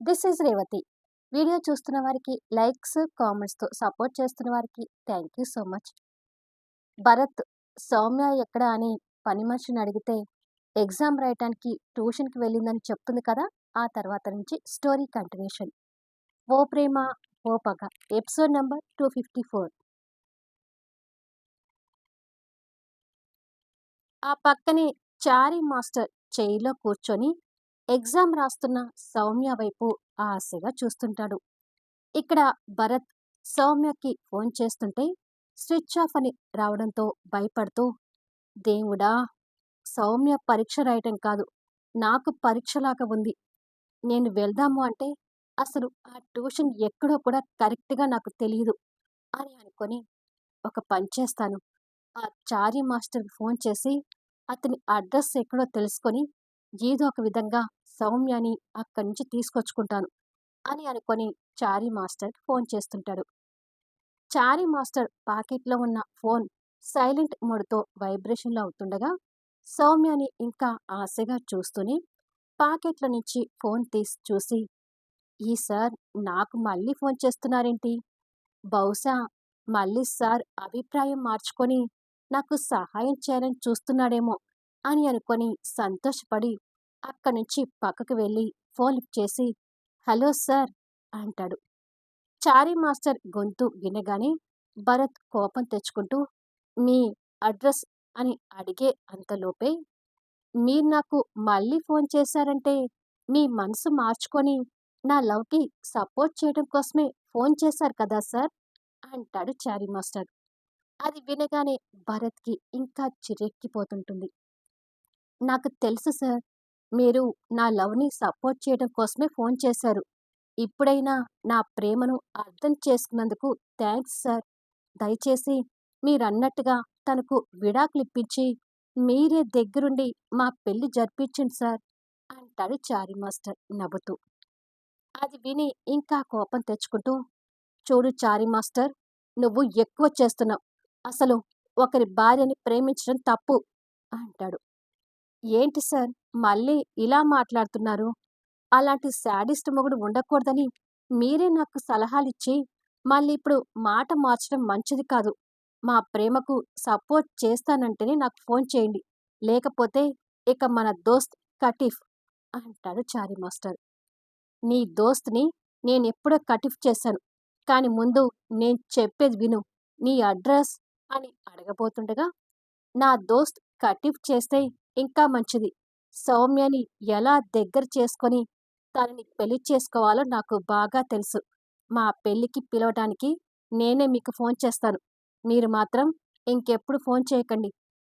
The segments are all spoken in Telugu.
This is Revathi. వీడియో చూస్తున్న వారికి లైక్స్, కామెంట్స్‌తో సపోర్ట్ చేస్తున్న వారికి thank you so much. Bharat, Soumya ఎక్కడ అని పని మనిషిని అడిగితే, ఎగ్జామ్ రాయటానికి ట్యూషన్‌కి వెళ్ళిందని చెప్తుంది కదా! ఆ తర్వాత నుంచి స్టోరీ కంటిన్యూషన్. ఓ ప్రేమ ఓ పగ ఎపిసోడ్ నంబర్ 254. ఆ పక్కనే చారీ మాస్టర్ చైర్‌లో కూర్చొని ఎగ్జామ్ రాస్తున్న సౌమ్య వైపు ఆశగా చూస్తుంటాడు. ఇక్కడ భరత్ సౌమ్యకి ఫోన్ చేస్తుంటే స్విచ్ ఆఫ్ అని రావడంతో భయపడుతూ దేవుడా! సౌమ్య పరీక్ష రాయటం కాదు. నాకు పరీక్షలాగా ఉంది. నేను వెళ్దాము అంటే అసలు ఆ ట్యూషన్ ఎక్కడో కూడా కరెక్ట్‌గా నాకు తెలియదు అని అనుకొని ఒక పని చేస్తాను. ఆ చారీ మాస్టర్‌కి ఫోన్ చేసి అతని అడ్రస్ ఎక్కడో తెలుసుకొని ఏదో ఒక విధంగా సౌమ్యని అక్కడి నుంచి తీసుకొచ్చుకుంటాను అని అనుకొని చారీ మాస్టర్‌కి ఫోన్ చేస్తుంటాడు. చారీ మాస్టర్ పాకెట్‌లో ఉన్న ఫోన్ సైలెంట్ మోడ్‌తో వైబ్రేషన్‌లో అవుతుండగా సౌమ్యని ఇంకా ఆశగా చూస్తూనే పాకెట్‌లో నుంచి ఫోన్ తీసి చూసి ఈ సార్ నాకు మళ్ళీ ఫోన్ చేస్తున్నారేంటి? బహుశా మళ్ళీ సార్ అభిప్రాయం మార్చుకొని నాకు సహాయం చేయాలని చూస్తున్నాడేమో అని అనుకొని సంతోషపడి అక్కడి నుంచి పక్కకు వెళ్ళి ఫోన్ లిఫ్ట్ చేసి హలో సార్ అంటాడు. చారీ మాస్టర్ గొంతు వినగానే భరత్ కోపం తెచ్చుకుంటూ మీ అడ్రస్ అని అడిగే అంతలోపే మీరు నాకు మళ్ళీ ఫోన్ చేశారంటే మీ మనసు మార్చుకొని నా లవ్‌కి సపోర్ట్ చేయడం కోసమే ఫోన్ చేశారు కదా సార్ అంటాడు చారీ మాస్టర్. అది వినగానే భరత్‌కి ఇంకా చిరెక్కిపోతుంటుంది నాకు తెలుసు సార్. మీరు నా లవ్‌ని సపోర్ట్ చేయడం కోసమే ఫోన్ చేశారు. ఇప్పుడైనా నా ప్రేమను అర్థం చేసుకున్నందుకు థ్యాంక్స్ సార్. దయచేసి మీరన్నట్టుగా తనకు విడాకులిప్పించి మీరే దగ్గరుండి మా పెళ్ళి జరిపించండి సార్ అంటాడు చారీ మాస్టర్ నవ్వుతూ. అది విని ఇంకా కోపం తెచ్చుకుంటూ చూడు చారీ మాస్టర్ నువ్వు ఎక్కువ చేస్తున్నావు. అసలు ఒకరి భార్యని ప్రేమించడం తప్పు అంటాడు. ఏంటి సార్ మళ్ళీ ఇలా మాట్లాడుతున్నారు? అలాంటి శాడిస్ట్ మొగుడు ఉండకూడదని మీరే నాకు సలహాలిచ్చి మళ్ళీ ఇప్పుడు మాట మార్చడం మంచిది కాదు. మా ప్రేమకు సపోర్ట్ చేస్తానంటేనే నాకు ఫోన్ చేయండి. లేకపోతే ఇక మన దోస్త్ కటీఫ్ అంటాడు చారీ మాస్టర్. నీ దోస్త్‌ని నేను ఎప్పుడో కటిఫ్ చేశాను. కానీ ముందు నేను చెప్పేది విను. నీ అడ్రస్ అని అడగబోతుండగా నా దోస్త్ కటిఫ్ చేస్తే ఇంకా మంచిది. సౌమ్యని ఎలా దగ్గర చేసుకొని తనని పెళ్ళి చేసుకోవాలో నాకు బాగా తెలుసు. మా పెళ్ళికి పిలవటానికి నేనే మీకు ఫోన్ చేస్తాను. మీరు మాత్రం ఇంకెప్పుడు ఫోన్ చేయకండి.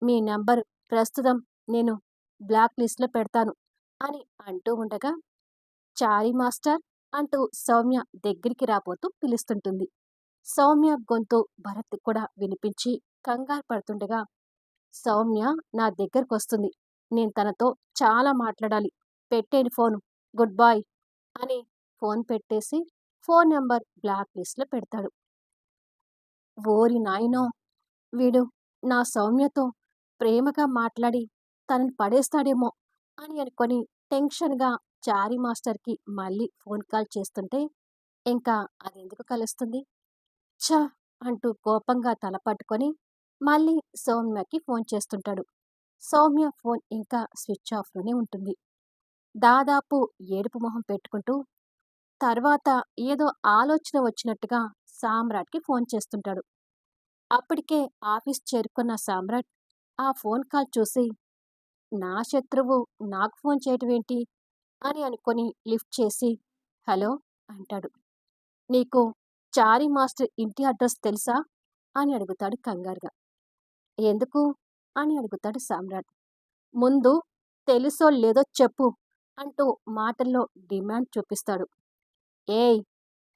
మీ నంబర్ ప్రస్తుతం నేను బ్లాక్ లిస్ట్‌లో పెడతాను అని అంటూ ఉండగా చారీ మాస్టర్ అంటూ సౌమ్య దగ్గరికి రాబోతూ పిలుస్తుంటుంది. సౌమ్య గొంతు భరత్ కూడా వినిపించి కంగారు పడుతుండగా సౌమ్య నా దగ్గరకొస్తుంది. నేను తనతో చాలా మాట్లాడాలి. పెట్టేయండి ఫోన్ గుడ్ బాయ్ అని ఫోన్ పెట్టేసి ఫోన్ నెంబర్ బ్లాక్ లిస్ట్‌లో పెడతాడు. ఓరి నాయనో! వీడు నా సౌమ్యతో ప్రేమగా మాట్లాడి తనని పడేస్తాడేమో అని అనుకొని టెన్షన్‌గా చారీ మాస్టర్‌కి మళ్ళీ ఫోన్ కాల్ చేస్తుంటే ఇంకా అదెందుకు కలుస్తుంది? ఛ! అంటూ కోపంగా తల పట్టుకొని మళ్ళీ సౌమ్యకి ఫోన్ చేస్తుంటాడు. సౌమ్య ఫోన్ ఇంకా స్విచ్ ఆఫ్‌లోనే ఉంటుంది. దాదాపు ఏడుపు మొహం పెట్టుకుంటూ తర్వాత ఏదో ఆలోచన వచ్చినట్టుగా సామ్రాట్‌కి ఫోన్ చేస్తుంటాడు. అప్పటికే ఆఫీస్ చేరుకున్న సామ్రాట్ ఆ ఫోన్ కాల్ చూసి నా శత్రువు నాకు ఫోన్ చేయటమేంటి? అని అనుకొని లిఫ్ట్ చేసి హలో అంటాడు. నీకు చారీ మాస్టర్ ఇంటి అడ్రస్ తెలుసా? అని అడుగుతాడు కంగారుగా. ఎందుకు? అని అడుగుతాడు సామ్రాట్. ముందు తెలుసో లేదో చెప్పు అంటూ మాటల్లో డిమాండ్ చూపిస్తాడు. ఏయ్!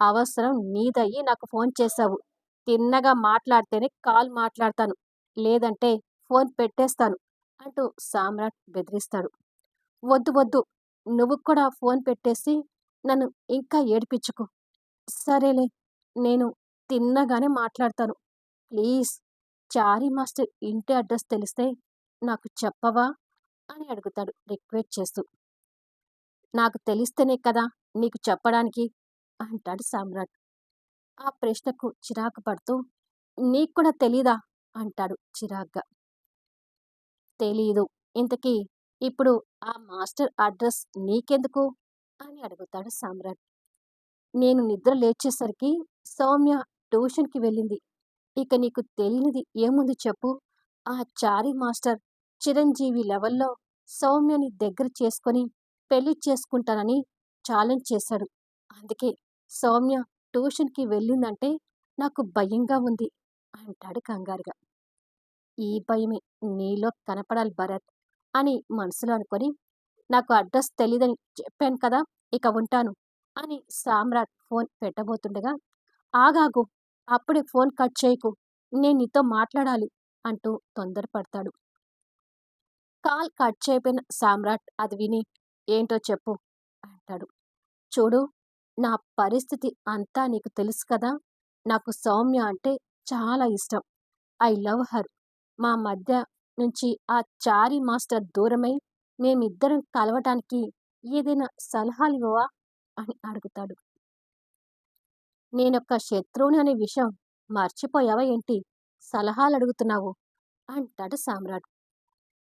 అవసరం నీదయ్యి నాకు ఫోన్ చేశావు. తిన్నగా మాట్లాడితేనే కాల్ మాట్లాడతాను. లేదంటే ఫోన్ పెట్టేస్తాను అంటూ సామ్రాట్ బెదిరిస్తాడు. వద్దు వద్దు నువ్వు కూడా ఫోన్ పెట్టేసి నన్ను ఇంకా ఏడిపించుకు సరేలే నేను తిన్నగానే మాట్లాడతాను. ప్లీజ్ చారీ మాస్టర్ ఇంటి అడ్రస్ తెలిస్తే నాకు చెప్పవా? అని అడుగుతాడు రిక్వెస్ట్ చేస్తూ. నాకు తెలిస్తేనే కదా నీకు చెప్పడానికి అంటాడు సామ్రాట్. ఆ ప్రశ్నకు చిరాకు పడుతూ నీకు కూడా తెలీదా? అంటాడు చిరాగ్గా. తెలీదు. ఇంతకీ ఇప్పుడు ఆ మాస్టర్ అడ్రస్ నీకెందుకు? అని అడుగుతాడు సామ్రాట్. నేను నిద్ర లేచేసరికి సౌమ్య ట్యూషన్కి వెళ్ళింది. ఇక నీకు తెలియనిది ఏముంది చెప్పు. ఆ చారీ మాస్టర్ చిరంజీవి లెవెల్లో సౌమ్యని దగ్గర చేసుకొని పెళ్ళి చేసుకుంటానని ఛాలెంజ్ చేశాడు. అందుకే సౌమ్య ట్యూషన్కి వెళ్ళిందంటే నాకు భయంగా ఉంది అంటాడు కంగారుగా. ఈ భయమే నీలో కనపడాలి భరత్ అని మనసులో అనుకొని నాకు అడ్రస్ తెలీదని చెప్పాను కదా ఇక ఉంటాను అని సామ్రాట్ ఫోన్ పెట్టబోతుండగా ఆగాగు అప్పుడే ఫోన్ కట్ చేయకు నేను నీతో మాట్లాడాలి అంటూ తొందరపడతాడు. కాల్ కట్ చేయపోయిన సామ్రాట్ అది విని ఏంటో చెప్పు అంటాడు. చూడు నా పరిస్థితి అంతా నీకు తెలుసు కదా నాకు సౌమ్య అంటే చాలా ఇష్టం. I love her. మా మధ్య నుంచి ఆ చారీ మాస్టర్ దూరమై మేమిద్దరం కలవటానికి ఏదైనా సలహాలు ఇవ్వవా అని అడుగుతాడు. నేనొక్క శత్రువుని అనే విషయం మర్చిపోయావా ఏంటి? సలహాలు అడుగుతున్నావు అంటాడు సామ్రాట్.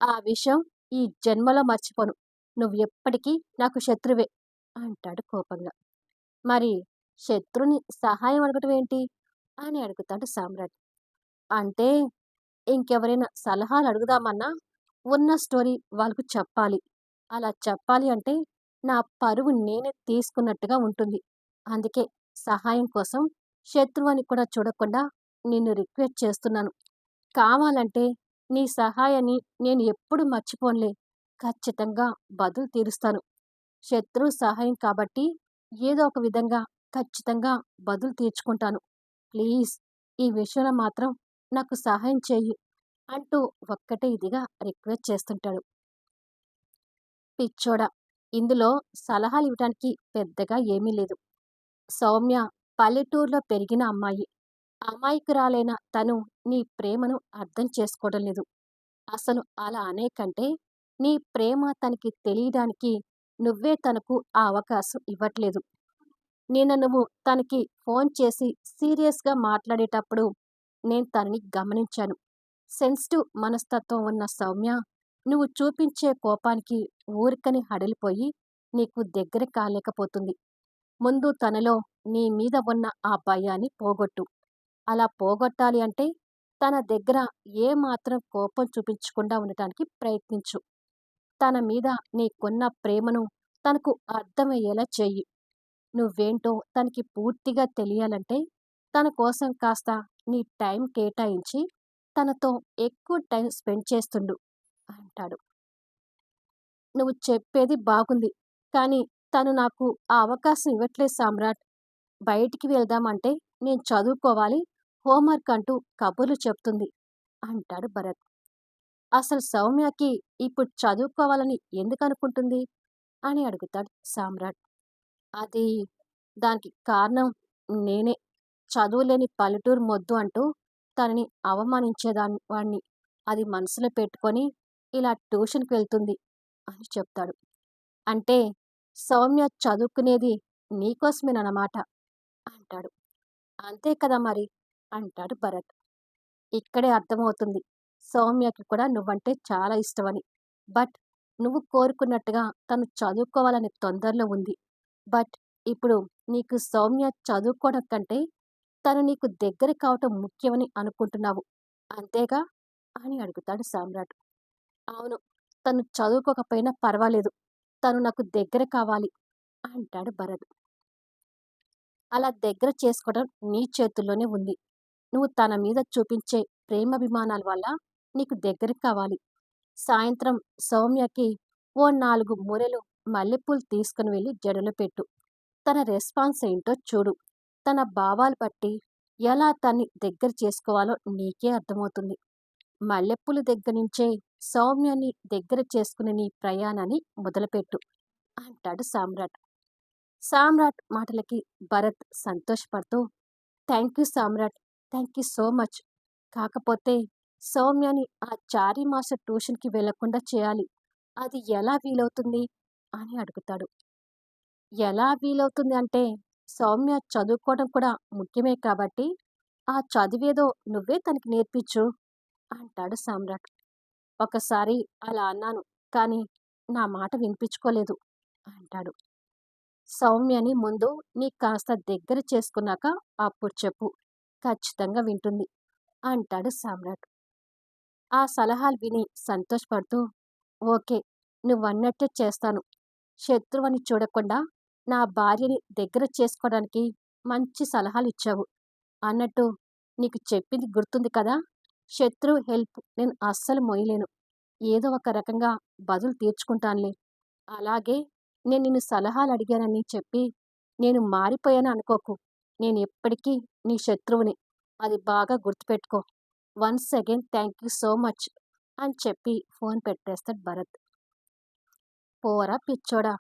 ఆ విషయం ఈ జన్మలో మర్చిపోను. నువ్వు ఎప్పటికీ నాకు శత్రువే అంటాడు కోపంగా. మరి శత్రుని సహాయం అడగటం ఏంటి? అని అడుగుతాడు సామ్రాట్. అంటే ఇంకెవరైనా సలహాలు అడుగుదామన్నా ఉన్న స్టోరీ వాళ్ళకు చెప్పాలి. అలా చెప్పాలి అంటే నా పరువు నేనే తీసుకున్నట్టుగా ఉంటుంది. అందుకే సహాయం కోసం శత్రువు అని కూడా చూడకుండా నిన్ను రిక్వెస్ట్ చేస్తున్నాను. కావాలంటే నీ సహాయాన్ని నేను ఎప్పుడు మర్చిపోనులే. ఖచ్చితంగా బదులు తీరుస్తాను. శత్రు సహాయం కాబట్టి ఏదో ఒక విధంగా ఖచ్చితంగా బదులు తీర్చుకుంటాను. ప్లీజ్ ఈ విషయంలో మాత్రం నాకు సహాయం చెయ్యి అంటూ ఒక్కటే ఇదిగా రిక్వెస్ట్ చేస్తుంటాడు. పిచ్చోడా ఇందులో సలహాలు ఇవ్వడానికి పెద్దగా ఏమీ లేదు. సౌమ్య పల్లెటూరులో పెరిగిన అమ్మాయి. అమాయకురాలైన తను నీ ప్రేమను అర్థం చేసుకోవడం లేదు. అసలు అలా అనే కంటే నీ ప్రేమ తనకి తెలియడానికి నువ్వే తనకు ఆ అవకాశం ఇవ్వట్లేదు. నిన్న నువ్వు తనకి ఫోన్ చేసి సీరియస్గా మాట్లాడేటప్పుడు నేను తనని గమనించాను. సెన్సిటివ్ మనస్తత్వం ఉన్న సౌమ్య నువ్వు చూపించే కోపానికి ఊరికని హడలిపోయి నీకు దగ్గర కాలేకపోతుంది. ముందు తనలో నీ మీద ఉన్న ఆ భయాన్ని పోగొట్టు. అలా పోగొట్టాలి అంటే తన దగ్గర ఏ మాత్రం కోపం చూపించకుండా ఉండటానికి ప్రయత్నించు. తన మీద నీకున్న ప్రేమను తనకు అర్థమయ్యేలా చెయ్యి. నువ్వేంటో తనకి పూర్తిగా తెలియాలంటే తన కోసం కాస్త నీ టైం కేటాయించి తనతో ఎక్కువ టైం స్పెండ్ చేస్తుండు అంటాడు. నువ్వు చెప్పేది బాగుంది కానీ తను నాకు ఆ అవకాశం ఇవ్వట్లేదు సామ్రాట్. బయటికి వెళ్దామంటే నేను చదువుకోవాలి హోంవర్క్ అంటూ కబుర్లు చెప్తుంది అంటాడు భరత్. అసలు సౌమ్యకి ఇప్పుడు చదువుకోవాలని ఎందుకు అనుకుంటుంది అని అడుగుతాడు సామ్రాట్. అది దానికి కారణం నేనే. చదువులేని పల్లెటూరు మొద్దు అంటూ తనని అవమానించేదాన్ని వాణ్ణి అది మనసులో పెట్టుకొని ఇలా ట్యూషన్కి వెళ్తుంది అని చెప్తాడు. అంటే సౌమ్య చదువుకునేది నీకోసమేనమాట అంటాడు. అంతే కదా మరి అంటాడు భరత్. ఇక్కడే అర్థమవుతుంది. సౌమ్యకి కూడా నువ్వంటే చాలా ఇష్టమని. బట్ నువ్వు కోరుకున్నట్టుగా తను చదువుకోవాలనే తొందరలో ఉంది. బట్ ఇప్పుడు నీకు సౌమ్య చదువుకోవడం కంటే తను నీకు దగ్గర కావటం ముఖ్యమని అనుకుంటున్నావు. అంతేగా? అని అడుగుతాడు సామ్రాట్. అవును తను చదువుకోకపోయినా పర్వాలేదు. తను నాకు దగ్గర కావాలి అంటాడు భరత్. అలా దగ్గర చేసుకోవడం నీ చేతుల్లోనే ఉంది. నువ్వు తన మీద చూపించే ప్రేమాభిమానాల వల్ల నీకు దగ్గర కావాలి. సాయంత్రం సౌమ్యకి ఓ నాలుగు మూరెలు మల్లెపూలు తీసుకుని వెళ్ళి జడలో పెట్టు. తన రెస్పాన్స్ ఏంటో చూడు. తన భావాలు బట్టి ఎలా తన్ని దగ్గర చేసుకోవాలో నీకే అర్థమవుతుంది. మల్లెపూల దగ్గర నుంచే సౌమ్యాన్ని దగ్గర చేసుకుని నీ ప్రయాణాన్ని మొదలుపెట్టు అంటాడు సామ్రాట్. సామ్రాట్ మాటలకి భరత్ సంతోషపడుతూ thank you Samrat thank you so much. కాకపోతే సౌమ్యని ఆ చారీ మాస్టర్ ట్యూషన్కి వెళ్ళకుండా చేయాలి. అది ఎలా వీలవుతుంది? అని అడుగుతాడు. ఎలా వీలవుతుంది అంటే సౌమ్య చదువుకోవడం కూడా ముఖ్యమే కాబట్టి ఆ చదివేదో నువ్వే తనకి నేర్పించు అంటాడు సామ్రాట్. ఒకసారి అలా అన్నాను. కానీ నా మాట వినిపించుకోలేదు అంటాడు. సౌమ్యని ముందు నీ కాస్త దగ్గర చేసుకున్నాక అప్పుడు చెప్పు. ఖచ్చితంగా వింటుంది అంటాడు సామ్రాట్. ఆ సలహాలు విని సంతోషపడుతూ ఓకే నువ్వన్నట్టే చేస్తాను. శత్రువని చూడకుండా నా భార్యని దగ్గర చేసుకోవడానికి మంచి సలహాలు ఇచ్చావు. అన్నట్టు నీకు చెప్పింది గుర్తుంది కదా? శత్రువు హెల్ప్. నేను అస్సలు మొయ్యలేను. ఏదో ఒక రకంగా బదులు తీర్చుకుంటానులే. అలాగే నేను నిన్ను సలహాలు అడిగానని చెప్పి నేను మారిపోయాను అనుకోకు. నేను ఎప్పటికీ నీ శత్రువుని. అది బాగా గుర్తుపెట్టుకో. Once again thank you so much అని చెప్పి ఫోన్ పెట్టేస్తాడు భరత్. పోరా పిచ్చోడా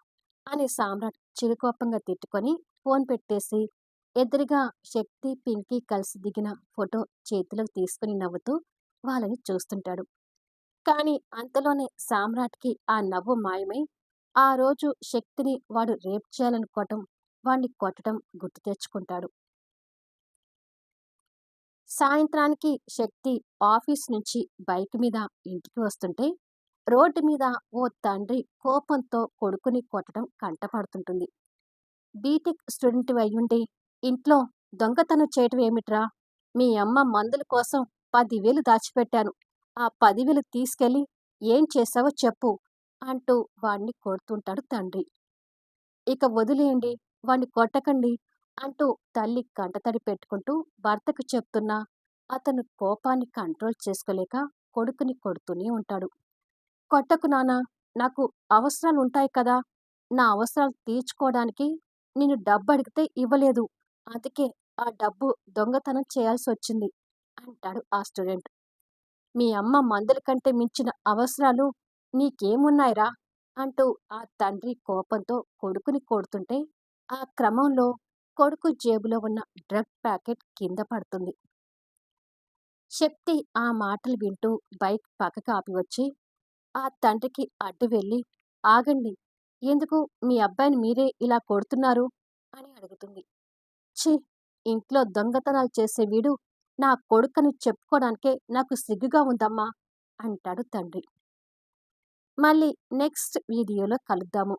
అని సామ్రాట్ చిరుకోపంగా తిట్టుకొని ఫోన్ పెట్టేసి ఎదురుగా శక్తి పింకీ కలిసి దిగిన ఫోటో చేతిలోకి తీసుకుని నవ్వుతూ వాళ్ళని చూస్తుంటాడు. కానీ అంతలోనే సామ్రాట్కి ఆ నవ్వు మాయమై ఆ రోజు శక్తిని వాడు రేప్ చేయాలనుకోవటం వాణ్ణి కొట్టడం గుర్తు తెచ్చుకుంటాడు. సాయంత్రానికి శక్తి ఆఫీస్ నుంచి బైక్ మీద ఇంటికి వస్తుంటే రోడ్డు మీద ఓ తండ్రి కోపంతో కొడుకుని కొట్టడం కంటపడుతుంటుంది. బీటెక్ స్టూడెంట్ అయ్యుండి ఇంట్లో దొంగతనం చేయటం ఏమిట్రా? మీ అమ్మ మందుల కోసం పదివేలు దాచిపెట్టాను. ఆ పదివేలు తీసుకెళ్ళి ఏం చేశావో చెప్పు అంటూ వాణ్ణి కొడుతుంటాడు తండ్రి. ఇక వదిలేయండి వాణ్ణి కొట్టకండి అంటూ తల్లి కంటతడి పెట్టుకుంటూ భర్తకు చెప్తున్నా అతను కోపాన్ని కంట్రోల్ చేసుకోలేక కొడుకుని కొడుతూనే ఉంటాడు. కొట్టకు నానా నాకు అవసరాలు ఉంటాయి కదా. నా అవసరాలు తీర్చుకోవడానికి నేను డబ్బు అడిగితే ఇవ్వలేదు. అందుకే ఆ డబ్బు దొంగతనం చేయాల్సి వచ్చింది అంటాడు ఆ స్టూడెంట్. మీ అమ్మ మందుల కంటే మించిన అవసరాలు నీకేమున్నాయిరా? అంటూ ఆ తండ్రి కోపంతో కొడుకుని కొడుతుంటే ఆ క్రమంలో కొడుకు జేబులో ఉన్న డ్రగ్ ప్యాకెట్ కింద పడుతుంది. శక్తి ఆ మాటలు వింటూ బైక్ పక్కకు ఆపి వచ్చి ఆ తండ్రికి అడ్డు వెళ్ళి ఆగండి ఎందుకు మీ అబ్బాయిని మీరే ఇలా కొడుతున్నారు? అని అడుగుతుంది. ఛీ ఇంట్లో దొంగతనాలు చేసే వీడు నా కొడుకని చెప్పుకోవడానికే నాకు సిగ్గుగా ఉందమ్మా అంటాడు తండ్రి. మళ్ళీ నెక్స్ట్ వీడియోలో కలుద్దాము.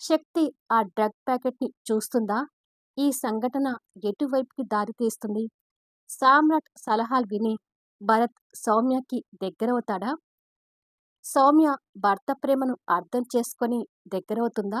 శక్తి ఆ డ్రగ్ ప్యాకెట్ని చూస్తుందా? ఈ సంఘటన ఎటువైపుకి దారితీస్తుంది సామ్రాట్ సలహాలు విని భరత్ సౌమ్యకి దగ్గరవుతాడా? సౌమ్య భర్త ప్రేమను అర్థం చేసుకొని దగ్గరవుతుందా?